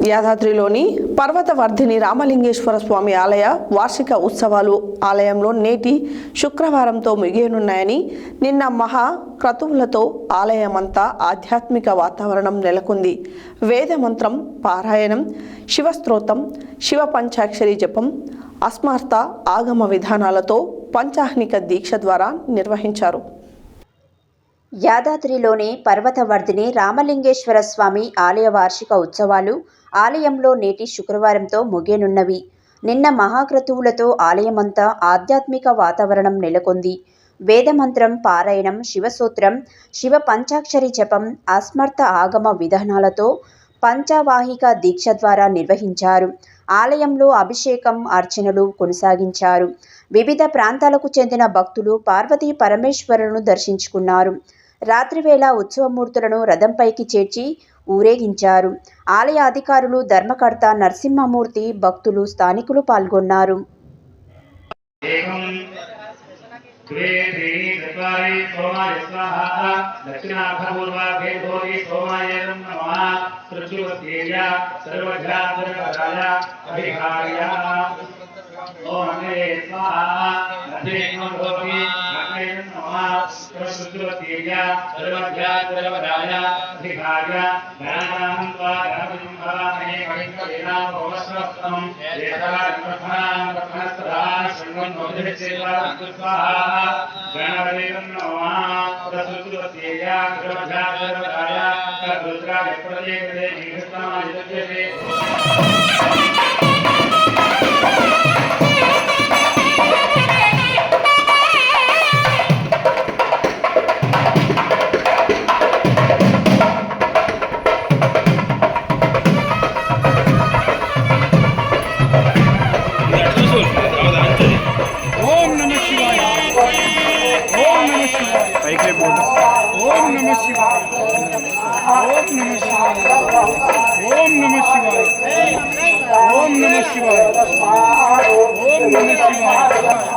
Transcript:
యాదాద్రిలోని పర్వతవర్ధిని రామలింగేశ్వర స్వామి ఆలయ వార్షిక ఉత్సవాలు ఆలయంలో నేటి శుక్రవారంతో ముగియనున్నాయని నిన్న మహా క్రతువులతో ఆలయమంతా ఆధ్యాత్మిక వాతావరణం నెలకొంది. వేదమంత్రం పారాయణం శివస్తోత్రం శివ పంచాక్షరి జపం అస్మార్త ఆగమ విధానాలతో పంచాహ్నిక దీక్ష ద్వారా నిర్వహించారు. యాదాద్రిలోని పర్వతవర్ధిని రామలింగేశ్వర స్వామి ఆలయ వార్షిక ఉత్సవాలు ఆలయంలో నేటి శుక్రవారంతో ముగియనున్నవి. నిన్న మహాక్రతువులతో ఆలయమంతా ఆధ్యాత్మిక వాతావరణం నెలకొంది. వేదమంత్రం పారాయణం శివసూత్రం శివ పంచాక్షరి జపం అస్మర్థ ఆగమ విధానాలతో పంచవాహిక దీక్ష ద్వారా నిర్వహించారు. ఆలయంలో అభిషేకం అర్చనలు కొనసాగించారు. వివిధ ప్రాంతాలకు చెందిన భక్తులు పార్వతీ పరమేశ్వరులను దర్శించుకున్నారు. రాత్రివేళ ఉత్సవమూర్తులను రథంపైకి చేర్చి ఊరేగించారు. ఆలయ అధికారులు ధర్మకర్త నరసింహమూర్తి భక్తులు స్థానికులు పాల్గొన్నారు. द्वे त्रीणि चत्वारि सोमाय स्वाहा दक्षिणाभपूर्वाभे भोरि सोमाय नमः सृजुवत्येय सर्वघ्रान्तरकराय अभिहार्य ॐ अग्नये स्वाहा अग्नेयं भवति अग्नेयं नमः सृजुवत्येय सर्वघ्रान्तरकराय अभिहार्य गणानां त्वा गणपतिं भवामहे कविकवीनां भवस्वस्तं एतावत्प्रथमां प्रथमस्तदा शृण्वन् मोदिसेवा स्वाहा गणपतिं नमः प्रसुतवत्येय सर्वघ्रान्तरकराय रुद्राय प्रदेशे निकृष्टमायुज्यते माइक में बोल ओम नमः शिवाय ओम नमः शिवाय ओम नमः शिवाय ओम नमः शिवाय ओम नमः शिवाय